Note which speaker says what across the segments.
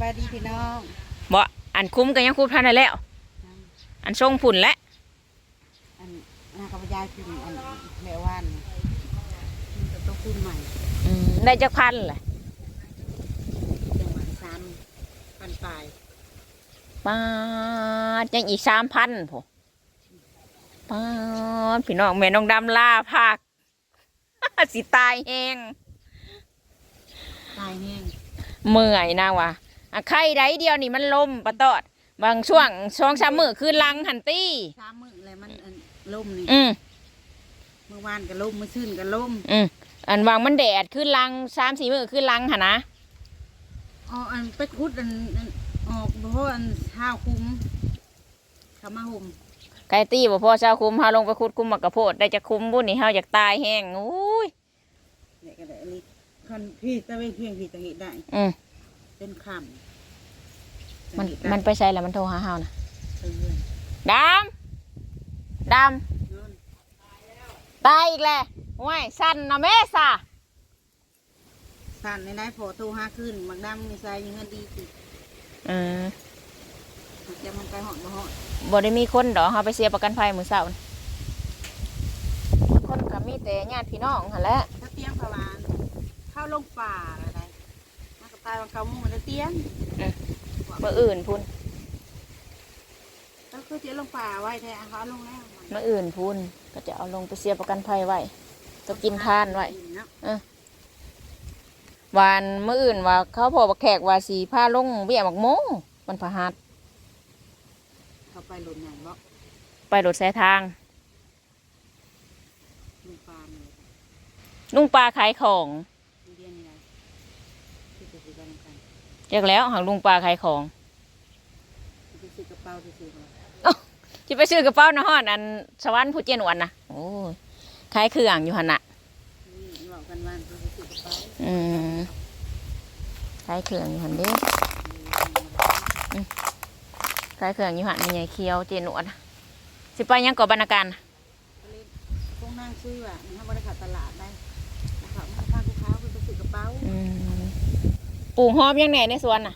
Speaker 1: บายดีพี่น้อง
Speaker 2: บ่อันคุ้มกันยังคุ้มเท่านั้นแล้ว อันทรงผุ่นและ
Speaker 1: อันนากับยายกินอันแม่ว่านนี่กินกับตัวคุณใหม่
Speaker 2: อืมได้จักพันแหละ
Speaker 1: จังหวัดซ้ำปันปลาย
Speaker 2: ป้าดยังอีกสามพันผมป้าดพี่น้องแม่น้องดำลาภาคสิตายแหง
Speaker 1: ตายแห้ง
Speaker 2: เมื่อยนางว่ะ อะไข่ใดเดียวนี่มันลมปะตอด บางช่วงช่วงสามมือคือลังหันตี้
Speaker 1: สามมื้อเลยมันอันล่มนี่
Speaker 2: อืม
Speaker 1: เมื่อวานก็ล่มเมื่อชื่นก็ล่ม
Speaker 2: อืมอันวางมันแดดคือลังสามสี่มือคือลังหันนะ
Speaker 1: อ๋ออันไปคุดอันอันออกเพราะอันห้าวคุ้มเขามาห่ม
Speaker 2: ไก่ตี้บ่พอเช้าคุ้มเฮาลงไปคุดคุ้มมักกะโพดได้จะคุ้มบุญนี่เฮาอยากตายแห้งอุ้ย
Speaker 1: เนี่ยก็ได้อันนี้คันพี่ตะเวนเพียงพี่ตะเหตุได้
Speaker 2: อืม
Speaker 1: เป็นคำ
Speaker 2: มัน
Speaker 1: ตะเหตุได้
Speaker 2: มันไปใส่แล้วมันโทรหาเฮานะ
Speaker 1: เออ
Speaker 2: ดำด
Speaker 1: นั่นำ
Speaker 2: ตายอีกแล้วว้ายสั่นนะแม่ซะ
Speaker 1: สั่นในนายพอโทรห้าขึ้นมักดำมีใจยังเงินดีสิ
Speaker 2: อืม
Speaker 1: จะมันไปหอดบ่หอด
Speaker 2: บ่ได้มีคนดอกเฮาไปเสียประกันภัยมื้อเช้านี่คนก็มีแต่ญาติพี่น้องหั่นแหละ
Speaker 1: ถ้าเตียงพะวานเข้าลงป่าอะไรนัก ตายวันเขามุ่งมันเตียง
Speaker 2: มื้ออื่นพุ่น
Speaker 1: ก็คือเตียงลงป่าไว้แท้เขาเอาลงแล้วมัน
Speaker 2: มื้ออื่นพุ่นก็จะเอาลงไปเสียประกันภัยไว้ก็กินทานไว้
Speaker 1: เนาะ
Speaker 2: วานมื้ออื่นว่าเขาพอบักแขกว่าสิพาลงเบี้ยหมักโมงมันพะหัส
Speaker 1: เขาไปหล่นไหนบ่
Speaker 2: ไปรถสายทาง
Speaker 1: ลงป่าเลย
Speaker 2: ลุงปลาขายของ
Speaker 1: มีเดียนนี่ไงที่จะซื้อกันกัน
Speaker 2: เรียกแล้วหักลุงปลาขายของ
Speaker 1: ที่ซื้อกระเป๋าที่ซื้อมา
Speaker 2: จะไปซื้อกระเป๋านะฮอดอันสวรรค์ผู้เจยนวันนะโอ้ยขายเครื่องอยู่หันน่ะ
Speaker 1: นี่บอกกันว่าที่ซื้อกระเป๋า
Speaker 2: อืมขายเครื่องอยู่หันเด้ขายเครื่องอยู่หันมีไงเคียวเจนวดน่ะสิไปยังก่อบรรณาการน่ะ
Speaker 1: พวกนั่งซื้อว่ะมันทำบริษัทตลาดได้นะครับมันพาลูกค้าไปซื้อกระเป๋า
Speaker 2: อืม ปลูกหอมยังแหน่ในสวนน่ะ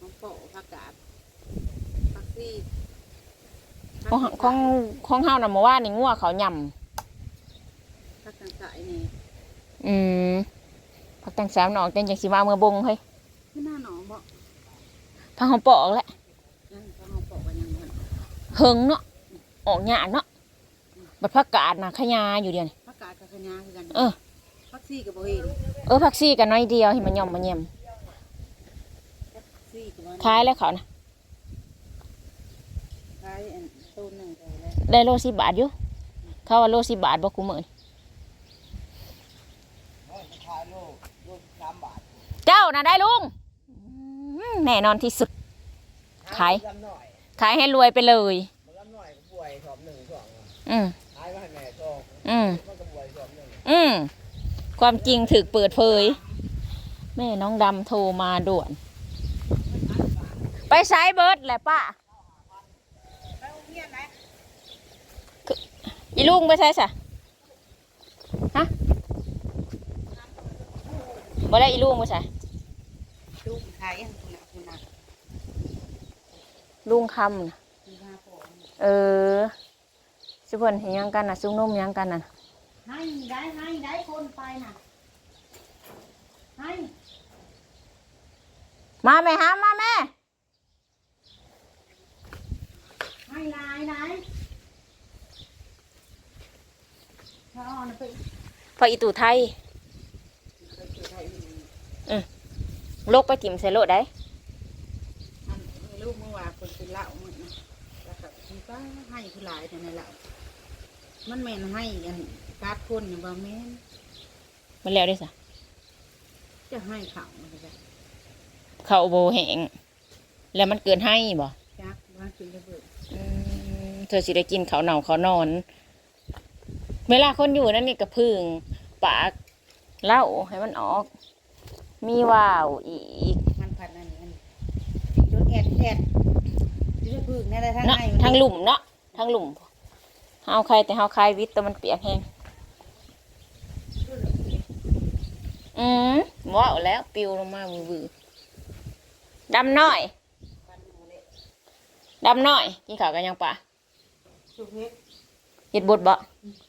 Speaker 1: ของโปะผักกาดผักซี
Speaker 2: ของของของเฮาน่ะเมื่อวานนี่งัวเขาย่
Speaker 1: ผักต่างสายนี่ำ
Speaker 2: อืมพักตั้งสามหนอกจังจังสิมาเมื่อบงเฮ้ย
Speaker 1: ไม่น่าหนองบ่
Speaker 2: พังหอมปอกแล้ว
Speaker 1: ยังเขาเอาโปะกันยังมัน
Speaker 2: เฮิงเนาะออกหยาเนาะบัดพักกาดน่ะขยาอยู่เดียวนี่
Speaker 1: ผักกาดกับขะยาคือกัน
Speaker 2: เออ
Speaker 1: ผัก ซีกับโบเห็น
Speaker 2: เออพักซี่กันน้อยเดียวเห็นมันย่อมมันเยี่ยม
Speaker 1: ผักซีกับมัน
Speaker 2: ขายแล้วเขานะ
Speaker 1: ขายอันต้นหนึ่งไปแล้ว
Speaker 2: ได้โลสิบบาทอยู่เขาว่าโลสิบบาทบอกกูเหมือนเจ้าน่ะได้ลุงอืมแน่นอนที่สุด ขาย
Speaker 3: ลำหน่อย
Speaker 2: ขายให้รวยไปเลย
Speaker 3: มันลำหน่อยก็ป่วยสอบหนึ่งสองอะ
Speaker 2: อืม
Speaker 3: ขายมาให้แม่สอง
Speaker 2: อืม
Speaker 3: มันก็ป่วยสอบหนึ่ง
Speaker 2: อืม ความจริงถึกเปิดเผย แม่น้องดำโทรมาด่วน ไปไซเบิร์ดแหละป้าอีลุงไปใช่สะฮะบ่ได้อีลุงไปใช่
Speaker 1: ลูกขายอันคุณน่ะคุณน่ะ
Speaker 2: ลุงคำนะเออสุพนเห็นยังกันนะซุ่มนุ่มยังกันน่ะ
Speaker 1: ให้ได้ให้ได้คนไปน่ะให้
Speaker 2: มาแม่ฮะมาแม่
Speaker 1: ให้นายนายถ้าอ่อนไป
Speaker 2: พออีตู่ไทยโลกไปถิ่มใส่โลดได้
Speaker 1: อันนี้ลูกเมื่อวานคนเป็นเหล้ามึงนะแล้วก็คุณป้าให้คือหลายแต่ในเหล้ามันแม่นให้อัน การ์ดคนอย่างบ่แม่น
Speaker 2: มันแล้วได้สะ
Speaker 1: จะให้เขามันก็จะ
Speaker 2: เขาโบแหงแล้วมันเกินให้บ่
Speaker 1: จักว่ากินระเบิด
Speaker 2: อืมเธอสิได้กินเขาวเหน่าเขาวนอน เวลาคนอยู่นั่นนี่กระพึ่งปากเหล่าให้มันออก มีว่าวอีก
Speaker 1: มันผัดนั่นนี่มันจนแอดแอดจะได้พึ่งนี่แหละทาง
Speaker 2: เนาะ
Speaker 1: ใน
Speaker 2: ทางหลุมเนาะทางหลุมเฮาใครแต่เฮาใครวิทย์แต่มันเปียกแห้ง อืมว้าวแล้วปิวลงมาบือดำน้อย
Speaker 1: ปันหมูเละ
Speaker 2: ดำน้อยกินข้าวกันยังปะ
Speaker 1: สุกเพชร
Speaker 2: เห็ดบดบ่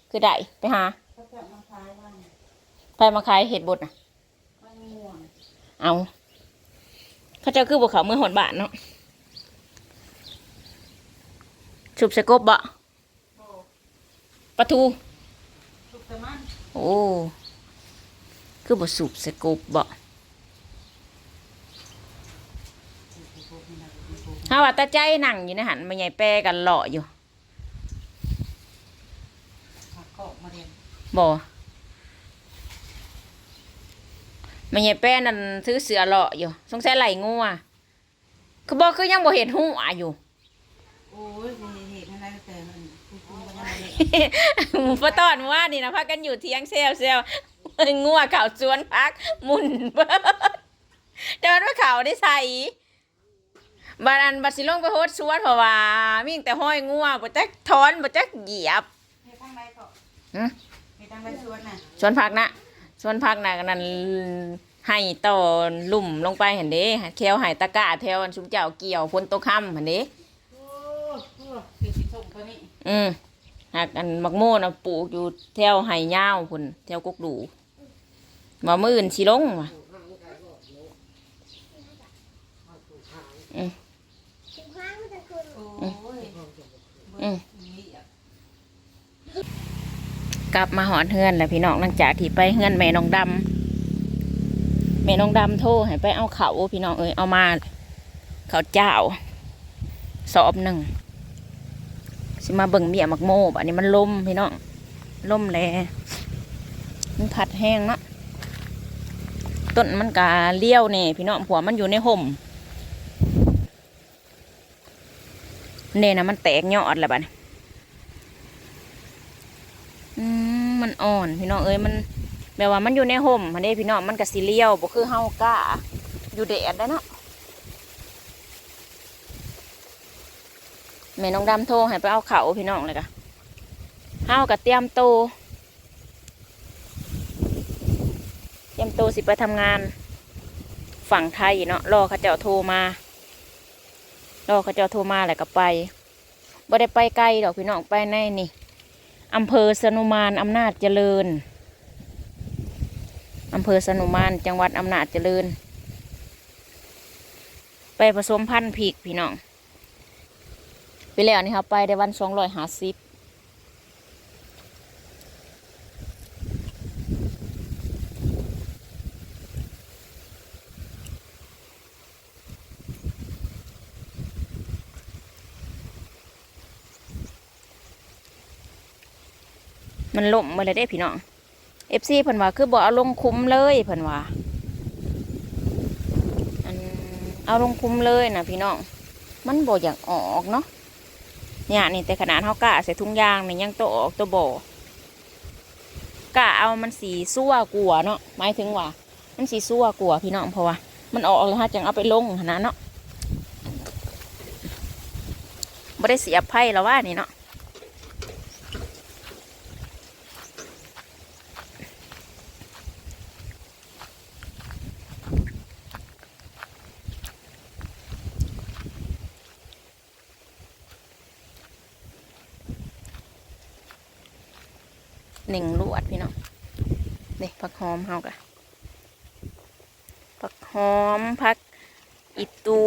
Speaker 2: คือได้ไปหา
Speaker 1: เขาจะมาขายวัน
Speaker 2: ไปมาขายเห็ดบดน่ะ
Speaker 1: มันม่วง
Speaker 2: เอาเขาเจ้าคือบุเขาเมื่อหดบาทเนาะฉุบสกบบ่
Speaker 1: โอ้
Speaker 2: ปลาทู
Speaker 1: สุกแต่มัน
Speaker 2: โอ้ คือบ่สูบสกบบ่ฮาว่าตาใจนั่งอยู่ในหันมาใหญ่แปรกันเลาะอยู่
Speaker 1: ผักเกาะมาเรียน
Speaker 2: บ่มาใหญ่แปรนั่นซื้อเสือเลาะอยู่ สงสัยไหลงัวคือบ่คือยังบ่เห็นหูอะอยู่
Speaker 1: โอ้ยบ่เห็นอะไรแต่มันคุณคุณมันยังไม่เละ
Speaker 2: พอตอนว่านี่นะพากันอยู่เที่ยงเซลเซล งัวเข่าสวนพักหมุนเบิดแต่มันว่าเขาได้ใส่บานันบัดสิลงไปโฮดสวนเพราะว่ามีแต่ห้อยงัวบ่จักถอนบ่จักเหยียบ
Speaker 1: เฮ็ดทางใดเกาะ
Speaker 2: หึ
Speaker 1: เฮ็ดทางใดสวนน่ะ
Speaker 2: สวนผักนะสวนผักน่ะนั่นให้ต่อลุ่มลงไปเห็นเด้แควให้ตะกร้าแถวอันชุมเจ้าเกี่ยวฝนตกค่ำเห็นเด้
Speaker 1: โอ้โหคือสิส่งตัวนี้
Speaker 2: อืมหากอันมักโม่นะปลูกอยู่แถวไห่ยาวพุ่นแถวกกดู มามื่อื่นสิลงว่ะอืม
Speaker 1: โอ้ย
Speaker 2: อืม
Speaker 1: นี่อะ
Speaker 2: กลับมาหอนเฮือนแล้วพี่น้องหลังจากที่ไปเฮือนแม่น้องดำแม่น้องดำโทรให้ไปเอาเขาวพี่น้องเอ้ยเอามาเขาวเจ้าสอบหนึ่งสิมาเบิ่งเมียมักโม่อันนี้มันลมพี่น้องลมแลมันพัดแห้งเนาะ ต้นมันกาเลี้ยวเนี่ยพี่น้องผัวมันอยู่ในห่มเนี่ยนะมันแตกยอดแล้วบัดนี้อืมมันอ่อน พี่น้องเอ้ยมันแบบว่ามันอยู่ในห่มมันเด้พี่น้องมันก็สิเลี้ยวบ่คือเฮาก้าอยู่แดดได้เนาะแม่น้องดำโทรให้ไปเอาเขาพี่น้องเลยกะเฮากับเตรียมโตวเตรี ยมโตวสิไปทำงาน ฝั่งไทยเนาะรอเขาเจ้าโทรมารอเขาเจ้าโทรมาแล้วก็ไปบ่ได้ไปไกลดอกพี่น้องไปในนี่อำเภอสนุมานอำนาจเจริญอำเภอสนุมานจังหวัดอำนาจเจริญ ไปผสมพันธุ์ผิกพี่น้องไปแล้วนี่ครับไปได้วันสองร้อยห้าสิบ มันล่มมาเลยได้พี่น้องเอฟซีเพิ่นว่าคือบอกเอาลงคุ้มเลยเพิ่นว่าอันเอาลงคุ้มเลยนะพี่น้องมันบ่อยากออกเนาะเนี่ยนี่แต่ขนาดเขากะใส่ถุงยางนี่ยังโตออกตัวโบกะเอามันสีซั่วกลัวเนาะหมายถึงว่า มันสีซั่วกลัวพี่น้องเพราะว่ามันออกแล้วฮะจังเอาไปลงขนาดเนาะบ่ได้เสียไพ่แล้วว่านี่เนาะ หนึ่งลวดพี่น้องเด็กผักหอมเฮากะผักหอมผักอีตู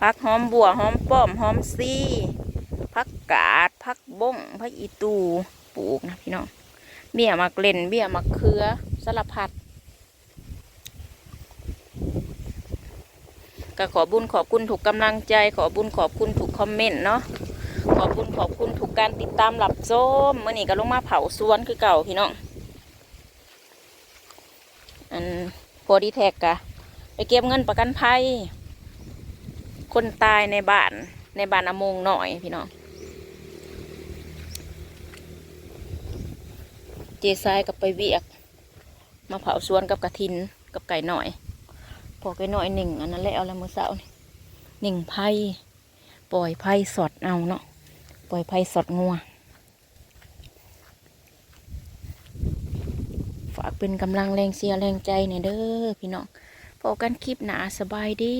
Speaker 2: ผักหอมบัวหอมป้อมหอมซี่ผักกาดผักบ้งผักอีตูปลูกนะพี่น้องเบี้ยมักเล่นเบี้ยมักเขือสารพัดก็ขอบุญขอบคุณถูกกำลังใจขอบุญขอบคุณถูกคอมเมนต์เนาะ ขอบคุณขอบคุณถูกการติดตามหลับส้มมื่อนี้ก็ลงมาเผาสวนคือเก่าพี่น้องอันโพดีแท็กกะไปเก็บเงินประกันภัย คนตายในบ้านในบ้านอมงหน่อยพี่น้องเจซายกับไปเวียก มาเผาสวนกับกระทินกับไก่หน่อย พอไก่หน่อยหนึ่งอันนั้นแหละเอาละมือเสาร์หนึ่งไพ่ปล่อยไพ่สอดเอาเนาะ ปล่อยไผ่สดงัว ฝากเป็นกำลังแรงเสียแรงใจเนี่ยเด้อพี่น้องพบกันคลิปหนาสบายดี